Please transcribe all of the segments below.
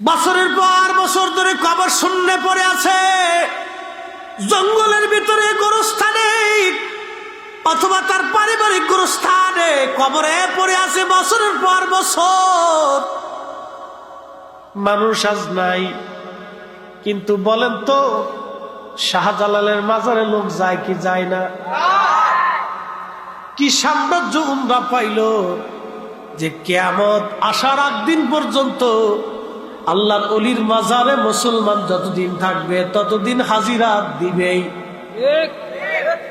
বছরের পর বছর ধরে কবর শূন্য পড়ে আছে। জঙ্গলের ভিতরে গোরস্থানে, অথবা তার পারিবারিক গোরস্থানে কবরে পড়ে আছে বছরের পর বছর। মানুষ আজ নাই, কিন্তু বলেন তো, শাহজালালের মাজারে লোক যায় কি যায় না? কি সাম্রাজ্য উমরা পাইল যে কেয়ামত আসার আগ দিন পর্যন্ত আল্লাহর অলির মাজারে মুসলমান যতদিন থাকবে ততদিন হাজিরা দিবেই।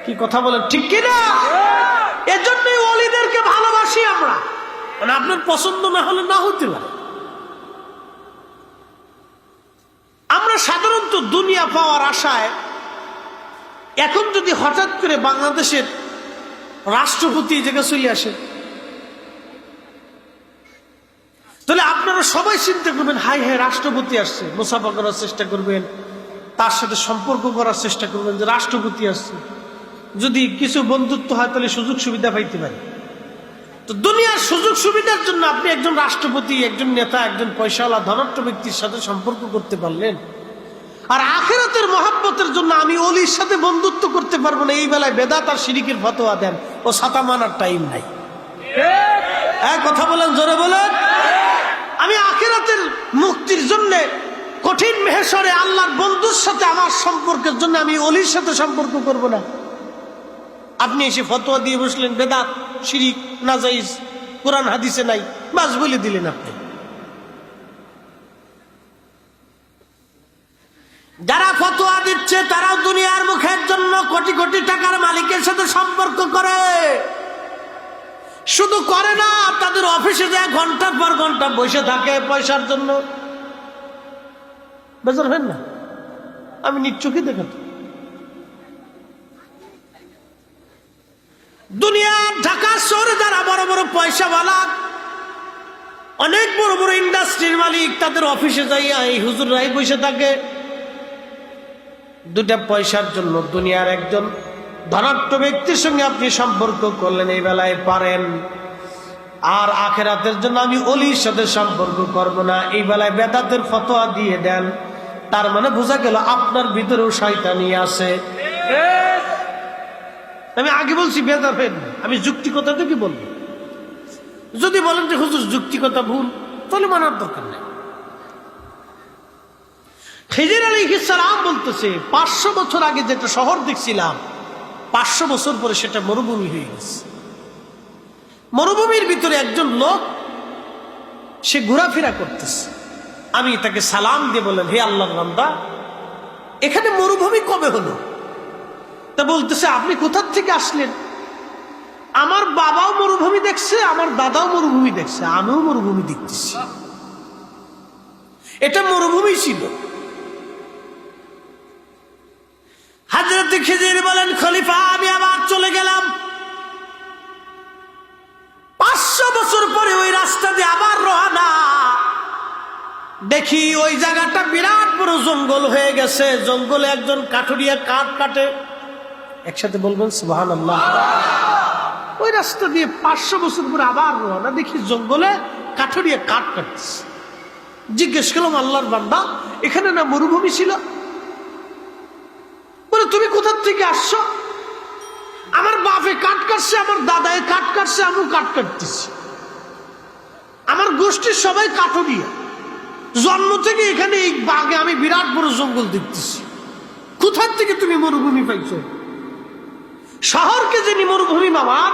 কি কথা বলেন ঠিক কিনা? এজন্যই অলিদেরকে ভালোবাসি আমরা। মানে আপনার পছন্দ না হলে না হতে পারে। আমরা সাধারণত দুনিয়া পাওয়ার আশায় এখন যদি হঠাৎ করে বাংলাদেশের রাষ্ট্রপতি জায়গায় চলে আসে তাহলে আপনারা সবাই চিন্তা করবেন হাই হাই রাষ্ট্রপতি আসছে, মুসাফা করার চেষ্টা করবেন, তার সাথে সম্পর্ক করার চেষ্টা করবেন যে রাষ্ট্রপতি আসছে। যদি কিছু বন্ধুত্ব হয়, তাহলে সুযোগ সুবিধা পাইতে পারে। তো দুনিয়ার সুযোগ সুবিধার জন্য আপনি একজন রাষ্ট্রপতি, একজন নেতা, একজন পয়সাওয়ালা, ধনাঢ্য ব্যক্তির সাথে সম্পর্ক করতে পারলেন। আর আখেরাতের মহাব্বতের জন্য আমি অলির সাথে বন্ধুত্ব করতে পারব না। এই বেলায় বেদা তার শিরিকের ফতোয়া দেন। ও সাতা মানার টাইম নাই। হ্যাঁ কথা বলেন, জোরে বলেন। আমি আখেরাতের মুক্তির জন্য কঠিন মেহেশ্বরে আল্লাহর বন্ধুর সাথে আমার সম্পর্কের জন্য আমি অলির সাথে সম্পর্ক করব না। আপনি এসে ফতোয়া দিয়ে বসলেন, বেদাত, শিরিক, নাজাইজ, কোরআন হাদিসে নাই, বাস বলে দিলেন আপনি। যারা ফতোয়া দিচ্ছে, তারাও দুনিয়ার মুখের জন্য কোটি কোটি টাকার মালিকের সাথে সম্পর্ক করে। শুধু করে না, তাদের অফিসে যায় ঘণ্টার পর ঘণ্টা বসে থাকে পয়সার জন্য। বেজার হয় না? আমি নিচ্ছকি দেখাতো দুনিয়ার ঢাকা শহরে যারা বড় বড় পয়সাওয়ালা, অনেক বড় বড় ইন্ডাস্ট্রির মালিক, তাদের অফিসে যাইয়া এই হুজুর হুজুররাই বসে থাকে। দুটা পয়সার জন্য দুনিয়ার একজন ধনাঢ্য ব্যক্তির সঙ্গে আপনি সম্পর্ক করলেন এই বেলায় পারেন। আর আখেরাতের জন্য আমি অলির সাথে সম্পর্ক করব না। এই বেলায় বেদাতের ফতোয়া দিয়ে দেন। তার মানে বোঝা গেল আপনার ভিতরেও শয়তানি আছে। আমি আগে বলছি ফের আমি যুক্তিকতা থেকে বলব। যদি বলেন যে, হুজুর যুক্তিকতা ভুল, তাহলে মানার দরকার নেই। খেজির আলী সালাম বলতেছে, পাঁচশো বছর আগে যেটা শহর দেখছিলাম পাঁচশো বছর পরে সেটা মরুভূমি হয়ে গেছে। মরুভূমির ভিতরে একজন লোক, সে ঘোরাফেরা করতেছে। আমি তাকে সালাম দিয়ে বললেন হে আল্লাহ বান্দা, এখানে মরুভূমি কবে হলো? তা বলতেছে, আপনি কোথার থেকে আসলেন? আমার বাবাও মরুভূমি দেখছে, আমার দাদাও মরুভূমি দেখছে, আমিও মরুভূমি দেখতেছি। এটা মরুভূমি ছিল। হাজরত খিজির বলেন, খলিফা, আমি আবার চলে গেলাম। পাঁচশো বছর পরে ওই রাস্তা দিয়ে আবার রওনা। দেখি ওই জায়গাটা বিরাট বড় জঙ্গল হয়ে গেছে। জঙ্গলে একজন কাঠুরিয়া কাঠ কাটে। একসাথে বলবেন সুবাহান আল্লাহ ওই রাস্তা দিয়ে পাঁচশো বছর পরে আবার রওনা। দেখি জঙ্গলে কাঠুরিয়া কাঠ কাটছে। জিজ্ঞেস করলাম, আল্লাহর বান্দা, এখানে না মরুভূমি ছিল? তুমি কোথার থেকে আসছো? আমার বাপে কাঠ কাটছে, আমার দাদায় কাঠ কাটছে, আমিও কাঠ কাটতেছি। আমার গোষ্ঠীর সবাই কাঠুরিয়া। জন্ম থেকে এখানে এই বাগে আমি বিরাট বড় জঙ্গল দেখতেছি। কোথার থেকে তুমি মরুভূমি পাইছো? শহরকে যিনি মরুভূমি বানান,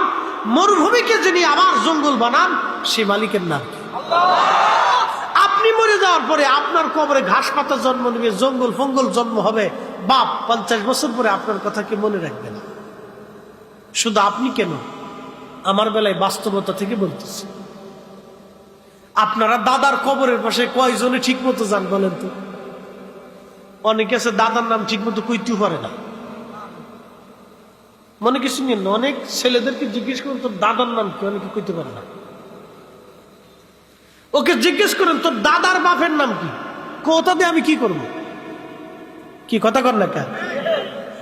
মরুভূমিকে যিনি আবার জঙ্গল বানান, সে মালিকের নাম কি? মরে যাওয়ার পরে আপনার কবরে ঘাস পাতা জন্ম নেবে, জঙ্গল ফঙ্গল জন্ম হবে, বাপ পঞ্চাশ বছর পরে আপনার কথা কি মনে রাখবে না। শুধু আপনি কেন? আমার বেলায় বাস্তবতা থেকে বলতেছি। আপনারা দাদার কবরের পাশে কয়জনে ঠিক মতো যান বলেন তো? অনেকে আছে, দাদার নাম ঠিক মতো কইতেও পারে না। মনে কিছু নিয়ে অনেক ছেলেদেরকে জিজ্ঞেস করুন তোর দাদার নাম কি? অনেকে কইতে পারে না। ওকে জিজ্ঞেস করেন, তোর দাদার বাপের নাম কি? কথা দিয়ে আমি কি করব? কি কথা কর না কেন?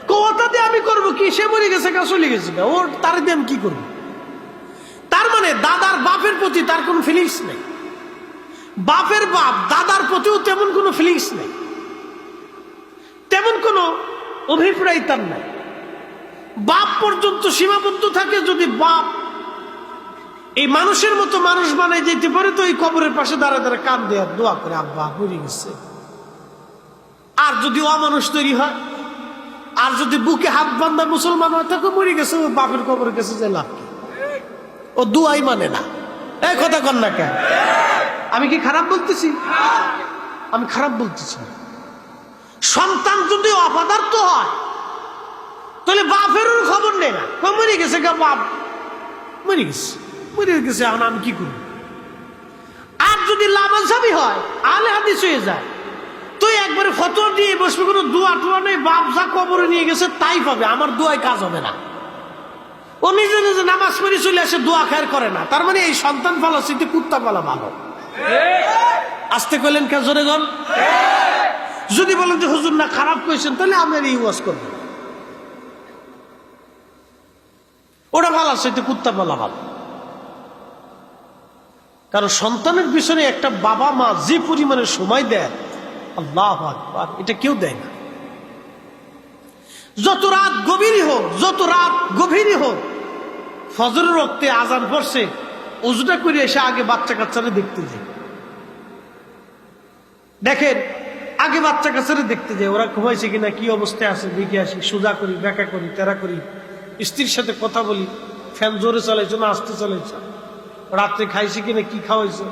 কথা দিয়ে আমি করব? কি? সে মরে গেছে কা চলে গেছে কা ওর, তার দিয়ে আমি কি করব? তার মানে দাদার বাপের প্রতি তার কোনো ফিলিংস নেই? বাপের বাপ দাদার প্রতিও তেমন কোনো ফিলিংস নেই? তেমন কোনো অভিপ্রায় তার নাই। বাপ পর্যন্ত সীমাবদ্ধ থাকে যদি বাপ এই মানুষের মতো মানুষ বানাই যেতে পারে তো এই কবরের পাশে দাঁড়া দাঁড়া কান দেওয়ার দোয়া করে, আব্বা, মরে গেছে। আর যদি অমানুষ তৈরি হয়, আর যদি বুকে হাত বান্ধা মুসলমান হয়, তাকে মরে গেছে, ও বাপের কবরের কাছে যে লাভ? ও দুয়াই মানে না। এই কথা কন না কেন? আমি কি খারাপ বলতেছি? আমি খারাপ বলতেছি সন্তান যদি অপদার্থ হয়, তাহলে বাপেরও খবর নেই না। মরে গেছে গা বাপ। মরে গেছে। মরে গেছে, এখন আমি কি আর যদি হয় আলে হাদিস হয়ে যায়। তুই একবারে দিয়ে বসবে, কোনো নেই, বাপ যা কবরে নিয়ে গেছে তাই পাবে, আমার দোয়ায় কাজ হবে না। ও নিজে নিজে নামাজ পড়ে চলে আসে, দোয়া খায়ের করে না। তার মানে এই সন্তান পালা শীতে কুত্তা পালা ভালো। আসতে কইলেন কে জোরে গন যদি বলেন যে, হুজুর, না, খারাপ কইছেন, তাহলে আমার এই ওয়াজ করবেন ওটা ভালো সেটা কুত্তা পালা ভালো। কারণ সন্তানের পিছনে একটা বাবা মা যে পরিমাণে সময় দেয়, আল্লাহ এটা কেউ দেয় না। যত রাত গভীরই হোক, যত রাত গভীরই হোক, ফজরের রক্তে আজান পড়ছে, উজুটা করে এসে আগে বাচ্চা কাচ্চারা দেখতে যায়। দেখেন, আগে বাচ্চা কাচ্চারা দেখতে যায়, ওরা ঘুমাইছে কিনা, কি অবস্থায় আছে, দেখে আসি, সোজা করি ব্যাকা করি, তেরা করি, স্ত্রীর সাথে কথা বলি, ফ্যান জোরে চালাইছো না, আসতে চালাইছো? রাত্রে খাইছে কিনা, কি খাওয়াইছে?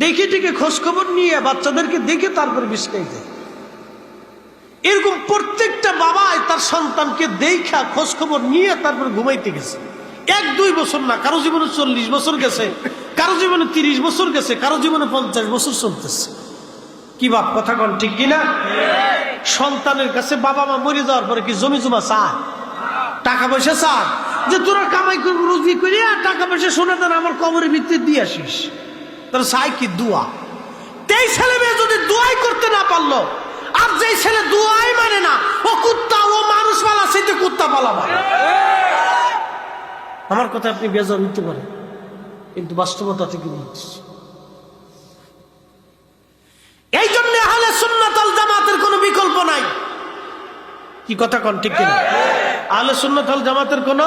দেখে খোঁজ খবর নিয়ে বাচ্চাদেরকে দেখে তারপরে বিস্কাই যায় এরকম প্রত্যেকটা বাবাই তার সন্তানকে দেখা খোঁজ খবর নিয়ে তারপর ঘুমাইতে গেছে। এক, দুই বছর না, কারও জীবনে চল্লিশ বছর গেছে, কারও জীবনে তিরিশ বছর গেছে, কারও জীবনে পঞ্চাশ বছর চলতেছে। কি বাপ, কথা কন ঠিক কিনা? সন্তানের কাছে বাবা মা মরে যাওয়ার পরে কি জমি জমা চায়? টাকা পয়সা চায়? যে তোরা কামাই করবি রুজি করি আর টাকা পয়সা শোনা দেন আমার কবরের ভিত্তি দিয়ে আসিস। তাহলে চাই কি দোয়া? তেই ছেলে মেয়ে যদি দোয়াই করতে না পারল, আর যেই ছেলে দোয়াই মানে না, ও কুত্তা, ও মানুষ পালা সেই তো কুত্তা পালা আমার কথা আপনি বেজার নিতে পারেন, কিন্তু বাস্তবতা থেকে বলতেছি। এই জন্য আহলে সুন্নাত আল জামাতের কোনো বিকল্প নাই। কি কথা কন ঠিক কিনা? আহলে সুন্নাত আল জামাতের কোনো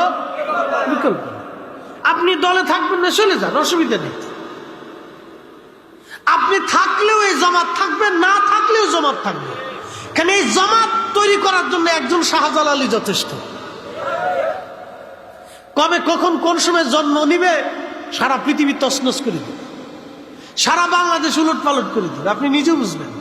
বিকল্প আপনি দলে থাকবেন না, চলে যান, অসুবিধা নেই। আপনি থাকলেও এই জামাত থাকবে, না থাকলেও জামাত থাকবে। কেন এই জামাত তৈরি করার জন্য একজন শাহজালালি যথেষ্ট। কবে, কখন, কোন সময় জন্ম নিবে, সারা পৃথিবী তসনস করে দিবে। সারা বাংলাদেশ উলট পালট করে দিবে। আপনি নিজে বুঝবেন।